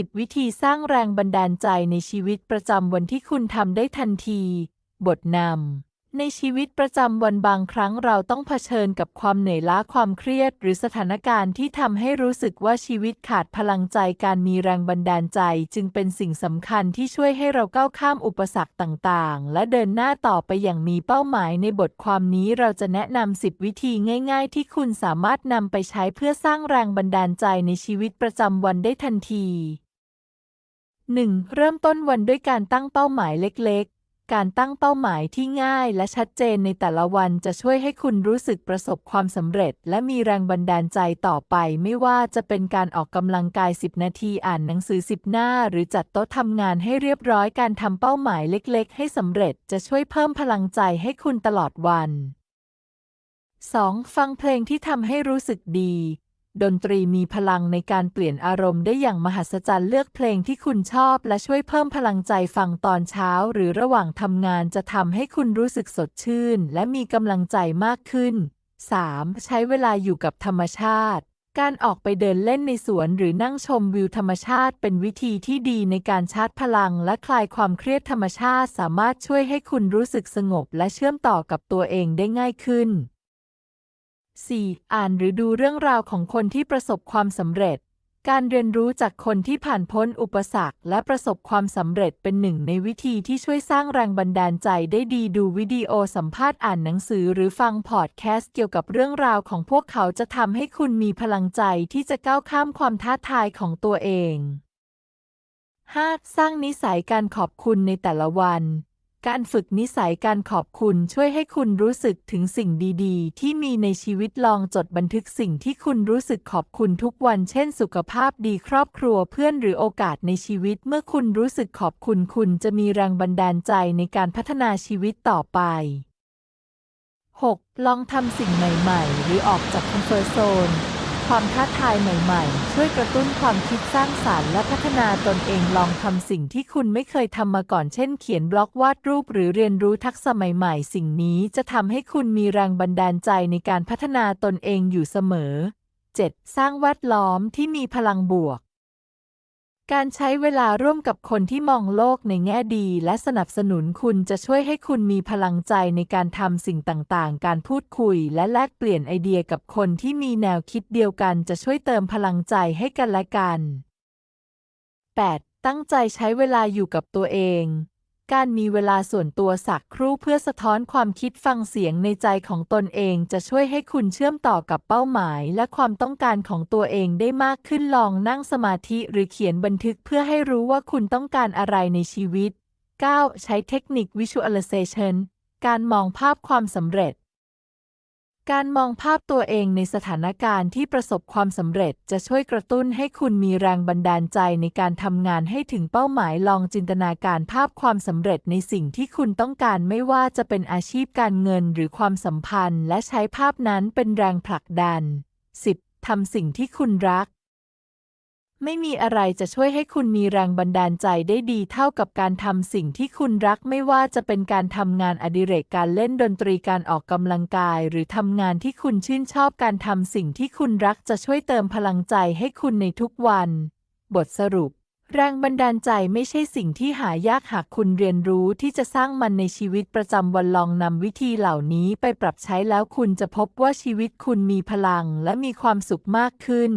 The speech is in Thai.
10 วิธีสร้างแรงบันดาลใจในชีวิตประจำวันที่คุณทำได้ทันที บทนำ ในชีวิตประจำวันบางครั้งเราต้องเผชิญกับความเหนื่อยล้าความเครียด หรือสถานการณ์ที่ทำให้รู้สึกว่าชีวิตขาดพลังใจการมีแรงบันดาลใจ จึงเป็นสิ่งสำคัญที่ช่วยให้เราก้าวข้ามอุปสรรคต่างๆ และเดินหน้าต่อไปอย่างมีเป้าหมายในบทความนี้เราจะแนะนำ 10 วิธีง่าย ๆ ที่คุณสามารถนำไปใช้เพื่อสร้างแรงบันดาลใจในชีวิตประจำวันได้ทันที 1. เริ่มต้นวันด้วยการตั้งเป้าหมายเล็กๆ การตั้งเป้าหมายที่ง่ายและชัดเจนในแต่ละวันจะช่วยให้คุณรู้สึกประสบความสำเร็จ และมีแรงบันดาลใจต่อไป ไม่ว่าจะเป็นการออกกำลังกาย 10 นาทีอ่านหนังสือ 10 หน้า หรือจัดโต๊ะทำงานให้เรียบร้อยการทำเป้าหมายเล็กๆ ให้สำเร็จจะช่วยเพิ่มพลังใจให้คุณตลอดวัน 2. ฟังเพลงที่ทำให้รู้สึกดี ดนตรีมีพลังในการเปลี่ยนอารมณ์ได้อย่างมหัศจรรย์เลือกเพลงที่คุณชอบและช่วยเพิ่มพลังใจฟังตอนเช้า หรือระหว่างทำงานจะทำให้คุณรู้สึกสดชื่น และมีกำลังใจมากขึ้น 3. ใช้เวลาอยู่กับธรรมชาติ การออกไปเดินเล่นในสวนหรือนั่งชมวิวธรรมชาติ เป็นวิธีที่ดีในการชาร์จพลัง และคลายความเครียดธรรมชาติ สามารถช่วยให้คุณรู้สึกสงบ และเชื่อมต่อกับตัวเองได้ง่ายขึ้น 4. อ่านหรือดูเรื่องราวของคนที่ประสบความสำเร็จ การเรียนรู้จากคนที่ผ่านพ้นอุปสรรค และประสบความสำเร็จเป็นหนึ่งในวิธีที่ช่วยสร้างแรงบันดาลใจได้ดีดูวิดีโอสัมภาษณ์อ่านหนังสือหรือฟังพอดแคสต์เกี่ยวกับเรื่องราวของพวกเขาจะทำให้คุณมีพลังใจที่จะก้าวข้ามความท้าทายของตัวเอง 5. สร้างนิสัยการขอบคุณในแต่ละวัน การฝึกนิสัยการขอบคุณช่วยให้คุณรู้สึกถึงสิ่งดีๆ ที่มีในชีวิตลองจดบันทึกสิ่งที่คุณรู้สึกขอบคุณทุกวัน เช่น สุขภาพดีครอบครัวเพื่อนหรือโอกาสในชีวิต เมื่อคุณรู้สึกขอบคุณคุณจะมีแรงบันดาลใจในการพัฒนาชีวิตต่อไป 6. ลองทำสิ่งใหม่ ๆ หรือออกจากคอมฟอร์ทโซน ความท้าทายใหม่ๆ ช่วยกระตุ้นความคิดสร้างสารรค์และพัฒนาตนเองลองทำสิ่งที่คุณไม่เคยทำมาก่อนเช่น เขียนบล็อกวาดรูป หรือเรียนรู้ทักษะใหม่ๆ สิ่งนี้จะทำให้คุณมีแรงบันดาลใจในการพัฒนาตนเองอยู่เสมอ 7. สร้างแวดล้อมที่มีพลังบวก การใช้เวลาร่วมกับคนที่มองโลกในแง่ดีและสนับสนุนคุณจะช่วยให้คุณมีพลังใจในการทำสิ่งต่างๆ การพูดคุยและแลกเปลี่ยนไอเดียกับคนที่มีแนวคิดเดียวกันจะช่วยเติมพลังใจให้กันและกัน 8. ตั้งใจใช้เวลาอยู่กับตัวเอง การมีเวลาส่วนตัวสักครู่เพื่อสะท้อนความคิดฟังเสียงในใจของตนเองจะช่วยให้คุณเชื่อมต่อกับเป้าหมาย และความต้องการของตัวเองได้มากขึ้นลองนั่งสมาธิหรือเขียนบันทึกเพื่อให้รู้ว่าคุณต้องการอะไรในชีวิต 9. ใช้เทคนิค Visualization การมองภาพความสำเร็จ การมองภาพตัวเองในสถานการณ์ที่ประสบความสำเร็จจะช่วยกระตุ้นให้คุณมีแรงบันดาลใจในการทำงานให้ถึงเป้าหมายลองจินตนาการภาพความสำเร็จในสิ่งที่คุณต้องการไม่ว่าจะเป็นอาชีพการเงินหรือความสัมพันธ์ และใช้ภาพนั้นเป็นแรงผลักดัน 10. ทำสิ่งที่คุณรัก ไม่มีอะไรจะช่วยให้คุณมีแรงบันดาลใจได้ดีเท่ากับการทำสิ่งที่คุณรักไม่ว่าจะเป็นการทำงานอดิเรกการเล่นดนตรีการออกกำลังกาย หรือทำงานที่คุณชื่นชอบการทำสิ่งที่คุณรักจะช่วยเติมพลังใจให้คุณในทุกวัน บทสรุป แรงบันดาลใจไม่ใช่สิ่งที่หายากหากคุณเรียนรู้ที่จะสร้างมันในชีวิตประจำวันลองนำวิธีเหล่านี้ไปปรับใช้แล้วคุณจะพบว่าชีวิตคุณมีพลังและมีความสุขมากขึ้น